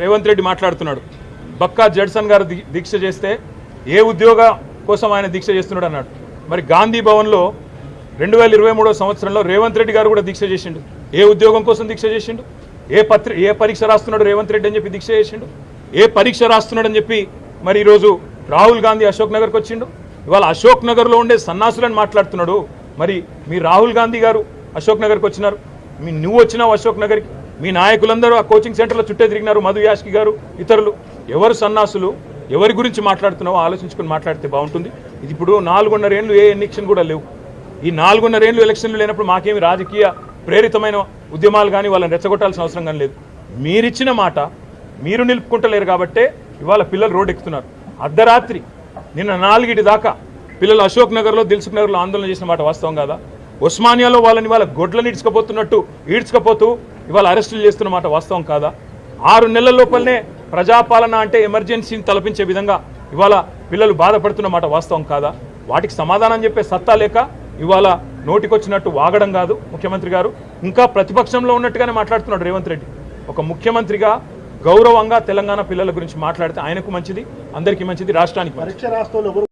రేవంత్ రెడ్డి మాట్లాడుతున్నాడు. బక్కా జడ్సన్ గారు దీక్ష చేస్తే ఏ ఉద్యోగ కోసం ఆయన దీక్ష చేస్తున్నాడు అన్నాడు. మరి గాంధీ భవన్లో రెండు వేల ఇరవై మూడో సంవత్సరంలో రేవంత్ రెడ్డి గారు కూడా దీక్ష చేసిండు. ఏ ఉద్యోగం కోసం దీక్ష చేసిండు? ఏ పత్రి ఏ పరీక్ష రాస్తున్నాడు రేవంత్ రెడ్డి అని చెప్పి దీక్ష చేసిండు? ఏ పరీక్ష రాస్తున్నాడని చెప్పి మరి ఈరోజు రాహుల్ గాంధీ అశోక్ నగర్కి వచ్చిండు? ఇవాళ అశోక్ నగర్లో ఉండే సన్నాసులని మాట్లాడుతున్నాడు. మరి మీ రాహుల్ గాంధీ గారు అశోక్ నగర్కి వచ్చినారు. మీ నువ్వు వచ్చినావు అశోక్ నగర్కి. మీ నాయకులందరూ ఆ కోచింగ్ సెంటర్లో చుట్టే తిరిగినారు మధు యాష్కి గారు ఇతరులు. ఎవరు సన్నాసులు ఎవరి గురించి మాట్లాడుతున్నావో ఆలోచించుకొని మాట్లాడితే బాగుంటుంది. ఇది ఇప్పుడు నాలుగున్నర ఏళ్ళు ఏ ఎన్నిక్షన్ కూడా లేవు. ఈ నాలుగున్నర ఏళ్ళు ఎలక్షన్లు లేనప్పుడు మాకేమి రాజకీయ ప్రేరితమైన ఉద్యమాలు కానీ వాళ్ళని రెచ్చగొట్టాల్సిన అవసరం కానీ లేదు. మీరిచ్చిన మాట మీరు నిలుపుకుంటలేరు కాబట్టే ఇవాళ పిల్లలు రోడ్ ఎక్కుతున్నారు. అర్ధరాత్రి నిన్న నాలుగిటి దాకా పిల్లలు అశోక్ నగర్లో దిల్సుఖ్ నగర్లో ఆందోళన చేసిన మాట వాస్తవం కాదా? ఉస్మానియాలో వాళ్ళని వాళ్ళ గొడ్లను ఈడ్చుకపోతున్నట్టు ఈడ్చుకపోతూ ఇవాళ అరెస్టులు చేస్తున్న మాట వాస్తవం కాదా? ఆరు నెలల లోపలనే ప్రజాపాలన అంటే ఎమర్జెన్సీని తలపించే విధంగా ఇవాళ పిల్లలు బాధపడుతున్న మాట వాస్తవం కాదా? వాటికి సమాధానం చెప్పే సత్తా లేక ఇవాళ నోటికొచ్చినట్టు వాగడం కాదు ముఖ్యమంత్రి గారు? ఇంకా ప్రతిపక్షంలో ఉన్నట్టుగానే మాట్లాడుతున్నాడు రేవంత్ రెడ్డి. ఒక ముఖ్యమంత్రిగా గౌరవంగా తెలంగాణ పిల్లల గురించి మాట్లాడితే ఆయనకు మంచిది అందరికీ మంచిది రాష్ట్రానికి